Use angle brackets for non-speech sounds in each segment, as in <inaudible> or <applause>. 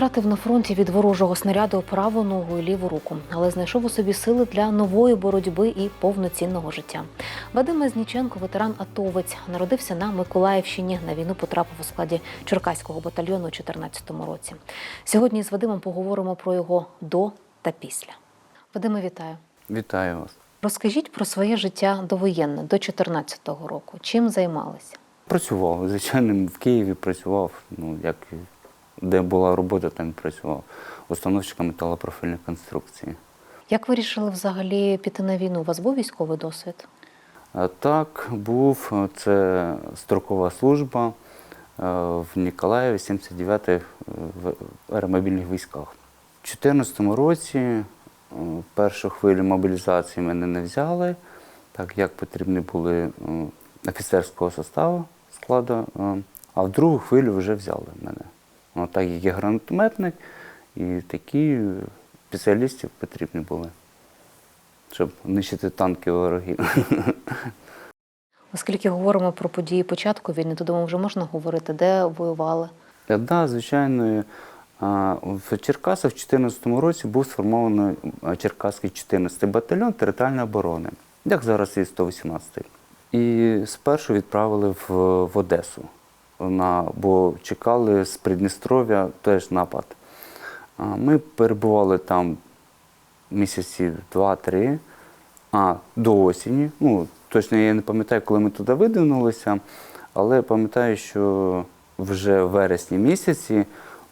Втратив на фронті від ворожого снаряду праву ногу і ліву руку, але знайшов у собі сили для нової боротьби і повноцінного життя. Вадим Мазніченко, ветеран атовець, народився на Миколаївщині. На війну потрапив у складі Черкаського батальйону у 2014 році. Сьогодні з Вадимом поговоримо про його до та після. Вадиме, вітаю. Вітаю вас. Розкажіть про своє життя довоєнне до 2014 року. Чим займалися? Працював, звичайно, в Києві працював, ну, як де була робота, там працював. Установщиком металопрофільних конструкцій. Як ви вирішили взагалі піти на війну? У вас був військовий досвід? Так, був це строкова служба е, в Ніколаєві, 79-й в аеромобільних військах. У 2014 році е, першу хвилю мобілізації мене не взяли, так як потрібні були е, офіцерського составу складу, е, а в другу хвилю вже взяли мене. Ну, так як я гранатометник, і такі спеціалістів потрібні були, щоб нищити танки ворогів. <laughs> Оскільки говоримо про події початку війни, то думаю, вже можна говорити, де воювали. Так, да, звичайно, в Черкасах в 2014 році був сформований Черкаський 14-й батальйон територіальної оборони, як зараз і 118-й. І спершу відправили в, в Одесу, на, бо чекали з Придністров'я теж напад. Ми перебували там місяці два-три, а до осені. Ну, точно я не пам'ятаю, коли ми туди видвинулися, але пам'ятаю, що вже в вересні місяці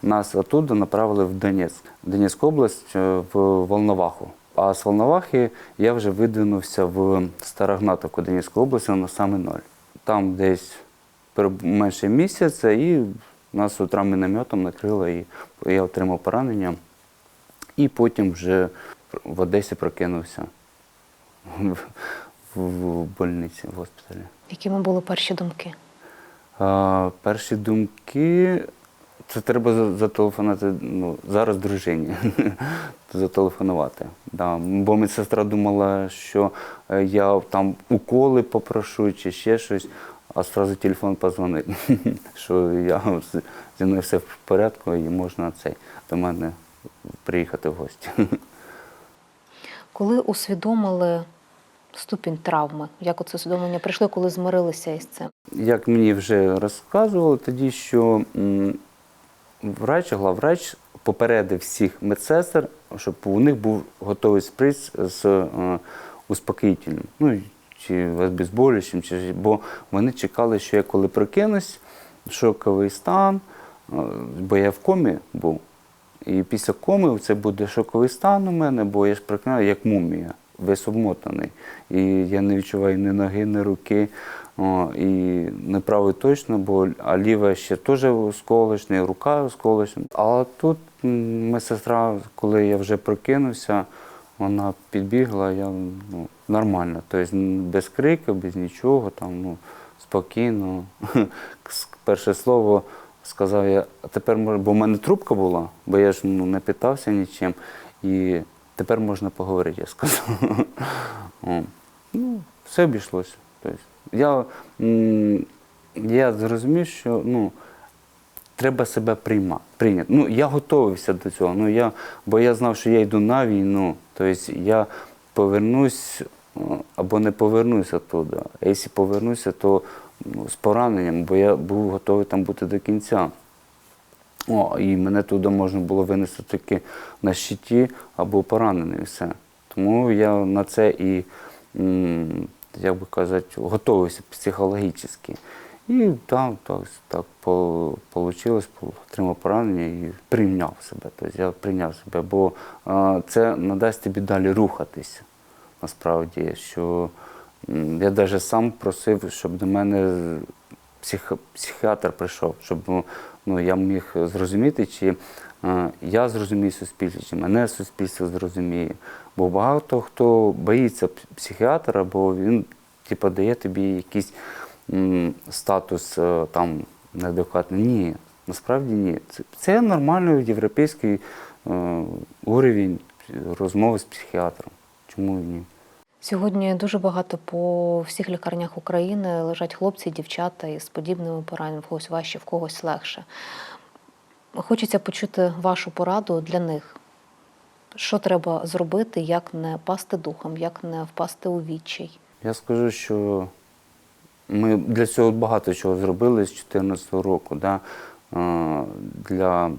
нас оттуда направили в Донецьк, Донецьку область е, в Волноваху. А з Волновахи я вже видвинувся в Старогнатовку Донецької області на саме ноль. Там десь менше місяця, і нас утра мінометом накрило, і я отримав поранення. І потім вже в Одесі прокинувся в, больниці, в госпіталі. Якими були перші думки? А, перші думки. Це треба зателефонувати ну, зараз дружині. <laughs> Зателефонувати. Да. Бо медсестра думала, що е, я там уколи попрошу чи ще щось, а одразу телефон позвонив, <laughs> що я зі мною все в порядку і можна цей, до мене приїхати в гості. <laughs> Коли усвідомили ступінь травми, як оце усвідомлення прийшло, коли змирилися із цим? Як мені вже розказували тоді, що врач, главврач попередив всіх медсестер, щоб у них був готовий сприц з е, успокоїтельним, ну чи обезболюючим, чи бо вони чекали, що я коли прокинусь, шоковий стан, е, бо я в комі був. І після коми це буде шоковий стан у мене, бо я ж прокинаю як мумія, весь обмотаний. І я не відчуваю ні ноги, ні руки. О, і не правий точно, бо а ліва ще теж осколочна, рука осколочна. А тут медсестра, коли я вже прокинувся, вона підбігла, я ну, нормально. Тобто без криків, без нічого, там, ну, спокійно. <laughs> Перше слово сказав я, а тепер може, бо в мене трубка була, бо я ж ну, не питався нічим. І тепер можна поговорити, я сказав. <laughs> Ну, все обійшлося. Тобто, я, я зрозумів, що ну, треба себе приймати. Прийняти. Ну, я готувався до цього. Ну, я, бо я знав, що я йду на війну. Тобто я повернусь е, або не повернусь оттуда. А якщо повернуся, то ну, з пораненням, бо я був готовий там бути до кінця. О, і мене туди можна було винести тільки на щиті або поранений все. Тому я на це і, як би казати, готувався психологічно. І так, так, так вийшло, отримав поранення і прийняв себе. Тобто я прийняв себе, бо це надасть тобі далі рухатися. Насправді, що я навіть сам просив, щоб до мене псих, психіатр прийшов, щоб ну, я міг зрозуміти, чи я зрозумію суспільство, чи мене суспільство зрозуміє. Бо багато хто боїться психіатра, бо він типу, дає тобі якийсь м, статус е, там неадекватний. Ні, насправді ні. Це, це нормальний європейський е, уровень розмови з психіатром. Чому ні? Сьогодні дуже багато по всіх лікарнях України лежать хлопці, дівчата із подібними пораненнями, в когось важче, в когось легше. Хочеться почути вашу пораду для них. Що треба зробити, як не пасти духом, як не впасти у відчай? Я скажу, що ми для цього багато чого зробили з 2014 року да, для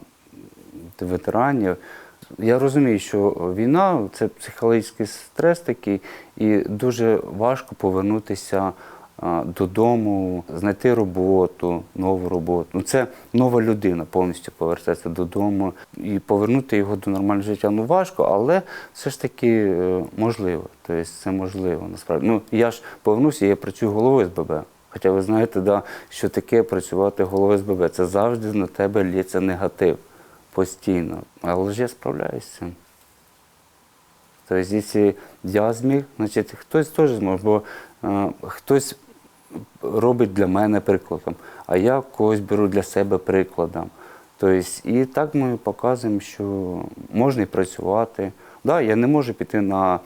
ветеранів. Я розумію, що війна це психологічний стрес такий, і дуже важко повернутися додому, знайти роботу, нову роботу. Ну, це нова людина повністю повертається додому і повернути його до нормального життя. Ну важко, але все ж таки е, можливо. Тобто це можливо насправді. Ну я ж повернувся, я працюю головою СББ. Хоча ви знаєте, да, що таке працювати головою СББ. Це завжди на тебе лється негатив постійно. Але ж я справляюся. Тобто, якщо я зміг, значить хтось теж зможе, бо е, хтось робить для мене прикладом, а я когось беру для себе прикладом. Тобто, і так ми показуємо, що можна і працювати. Да, я не можу піти на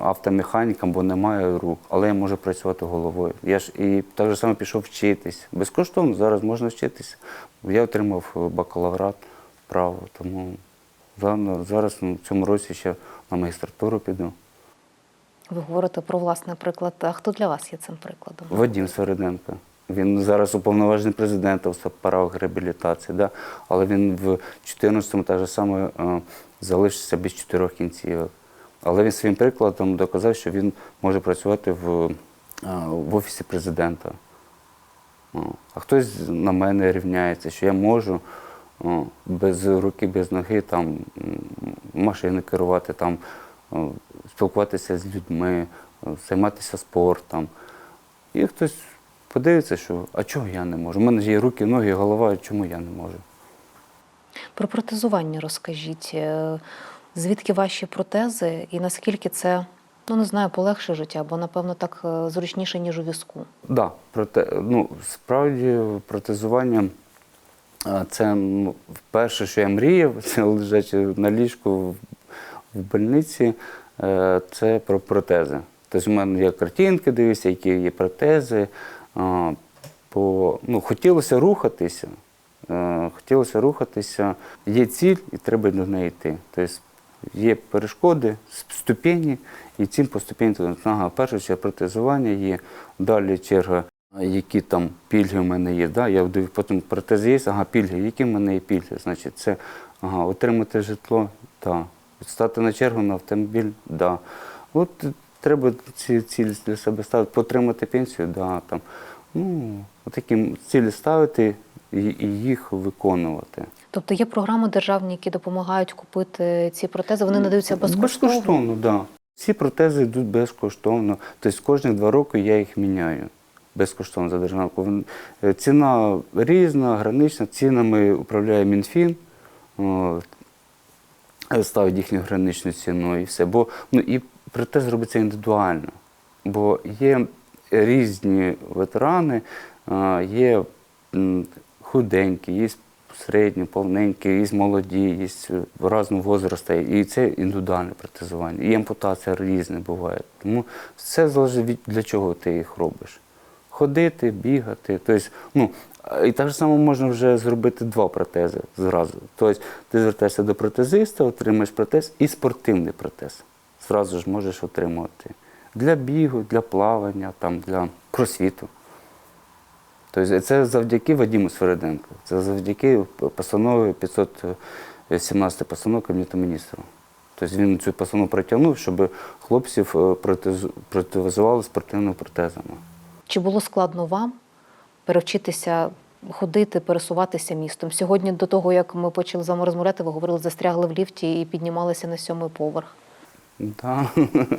автомеханікам, бо немає рук, але я можу працювати головою. Я ж і так же само пішов вчитись. Безкоштовно зараз можна вчитися. Я отримав бакалаврат право, тому зараз ну, в цьому році ще на магістратуру піду. Ви говорите про власний приклад. А хто для вас є цим прикладом? Вадим Свериденко. Він зараз уповноважений президента в справах реабілітації, да? але він в 14-му так же саме е, залишився без чотирьох кінцівок. Але він своїм прикладом доказав, що він може працювати в, е, в офісі президента. А хтось на мене рівняється, що я можу без руки, без ноги там машини керувати, там, спілкуватися з людьми, займатися спортом. І хтось подивиться, що а чого я не можу? У мене ж є руки, ноги, голова, чому я не можу? Про протезування розкажіть. Е, Звідки ваші протези і наскільки це, ну не знаю, полегше життя, бо напевно так е, зручніше, ніж у візку. Да, проте, ну, справді протезування це ну, перше, що я мріяв, <laughs> це лежачи на ліжку в, больниці, е, це про протези. Тобто в мене є картинки, дивлюся, які є протези. А, Бо ну, хотілося рухатися. е, Хотілося рухатися. Є ціль, і треба до неї йти. Тобто є перешкоди, ступені, і цим по ступені туди. Ага, перше черга протезування є, далі черга, які там пільги в мене є. Да? Я вдив, потім протез є, ага, пільги, які в мене є пільги. Значить, це ага, отримати житло, да. Стати на чергу на автомобіль, да. От треба ці цілі для себе ставити, потримати пенсію, да, там. Ну, такі цілі ставити і, їх виконувати. Тобто є програми державні, які допомагають купити ці протези. Вони надаються безкоштовно. Безкоштовно, так. Да. Всі протези йдуть безкоштовно. Тобто кожні два роки я їх міняю. Безкоштовно за державку. Е, Ціна різна, гранична. Цінами управляє Мінфін, ставить їхню граничну ціну і все. Бо ну, і протез робиться індивідуально. Бо є різні ветерани, є худенькі, є середні, повненькі, є молоді, є різного возрасту. І це індивідуальне протезування. І ампутація різна буває. Тому все залежить від для чого ти їх робиш. Ходити, бігати. Тобто, ну, і так само можна вже зробити два протези зразу. Тобто ти звертаєшся до протезиста, отримаєш протез і спортивний протез. Зразу ж можеш отримувати. Для бігу, для плавання, там, для кросфіту. Тобто це завдяки Вадиму Свериденку. Це завдяки постанові 517 постанови Кабінету міністрів. Тобто він цю постанову протягнув, щоб хлопців е, протезували спортивними протезами. Чи було складно вам перевчитися ходити, пересуватися містом? Сьогодні, до того як ми почали з вами розмовляти, ви говорили, застрягли в ліфті і піднімалися на сьомий поверх. Да.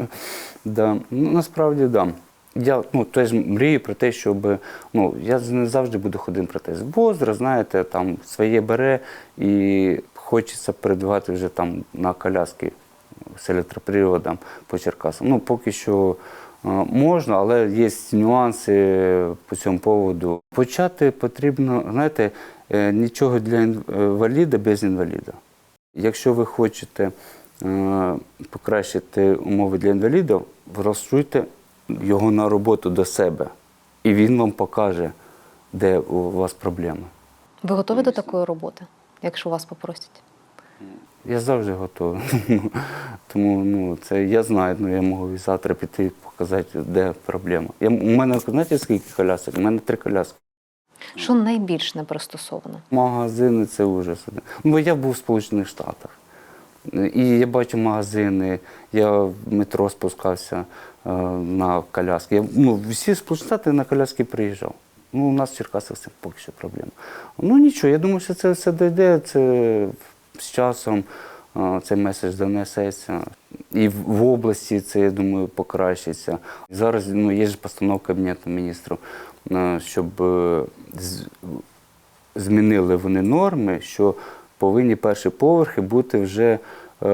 <laughs> да. Ну, насправді, да. Я ну, теж мрію про те, щоб ну, я не завжди буду ходити протез. Возраст, знаєте, там своє бере і хочеться передвигати вже там на коляски з електроприводом по Черкасам. Ну, поки що можна, але є нюанси по цьому поводу. Почати потрібно, знаєте, е, нічого для інваліда без інваліда. Якщо ви хочете е, покращити умови для інвалідів, влаштуйте його на роботу до себе, і він вам покаже, де у вас проблеми. Ви готові до такої роботи? якщо вас попросять? Я завжди готовий. <laughs> Тому ну, це я знаю, ну, я можу і завтра піти показати, де проблема. Я, у мене, знаєте, скільки колясок? У мене три коляски. Що найбільш не пристосовано? Магазини це ужас. Ну, бо я був в Сполучених Штатах. І я бачу магазини, я в метро спускався е, на коляски. Я, ну, всі Сполучені Штати на коляски приїжджав. Ну, у нас в Черкасах це поки що проблема. Ну нічого, я думаю, що це все дійде, це з часом цей меседж донесеться. І в, області це, я думаю, покращиться. Зараз ну, є ж постанова Кабінету міністрів, щоб е, змінили вони норми, що повинні перші поверхи бути вже е,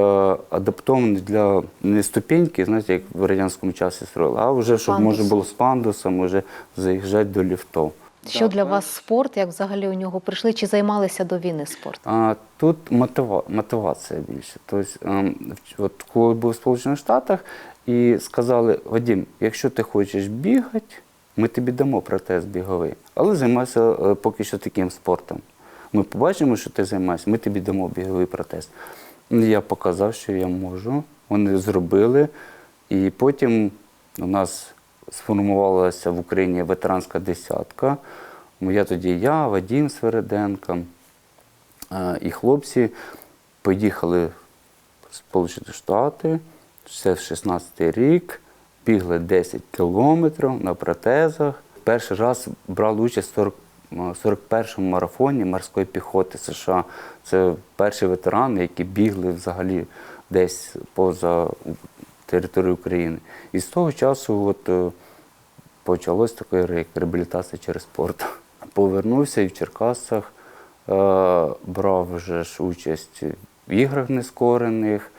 адаптовані для не ступеньки, знаєте, як в радянському часі строїли, а вже щоб можна було з пандусом вже заїжджати до ліфтов. Що для вас спорт? Як взагалі у нього прийшли? Чи займалися до війни спортом? Тут мотива, мотивація більше. Тобто, ем, от коли був в Сполучених Штатах і сказали, Вадим, якщо ти хочеш бігати, ми тобі дамо протез біговий, але займайся е, поки що таким спортом. Ми побачимо, що ти займаєшся, ми тобі дамо біговий протез. Я показав, що я можу. Вони зробили. І потім у нас сформувалася в Україні ветеранська десятка. Я тоді я, Вадим Свереденко, Е, І хлопці поїхали в Сполучені Штати, це 16-й рік, бігли 10 кілометрів на протезах. Перший раз брали участь в 40 е, 41-му марафоні морської піхоти США. Це перші ветерани, які бігли взагалі десь поза територією України. І з того часу от, е, почалось таке реабілітація через спорт. Повернувся і в Черкасах е, брав вже ж участь в іграх нескорених,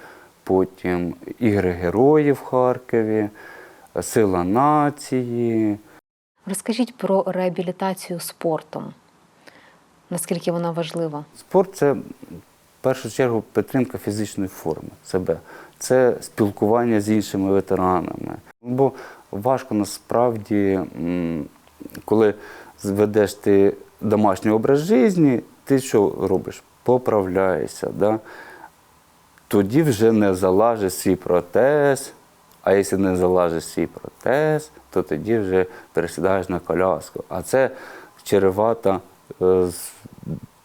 потім ігри героїв в Харкові, Сила нації. Розкажіть про реабілітацію спортом. Наскільки вона важлива? Спорт це першу чергу підтримка фізичної форми себе. Це спілкування з іншими ветеранами. Бо важко насправді, коли зведеш ти домашній образ життя, ти що робиш? Поправляєшся. Да? Тоді вже не залажить свій протез. А якщо не залажить свій протез, то тоді вже пересідаєш на коляску. А це чревато е, з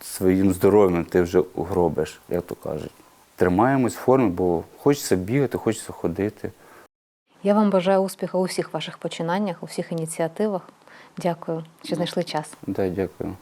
своїм здоров'ям ти вже угробиш, як то кажуть. Тримаємось в формі, бо хочеться бігати, хочеться ходити. Я вам бажаю успіху у всіх ваших починаннях, у всіх ініціативах. Дякую, що знайшли час. Да, дякую.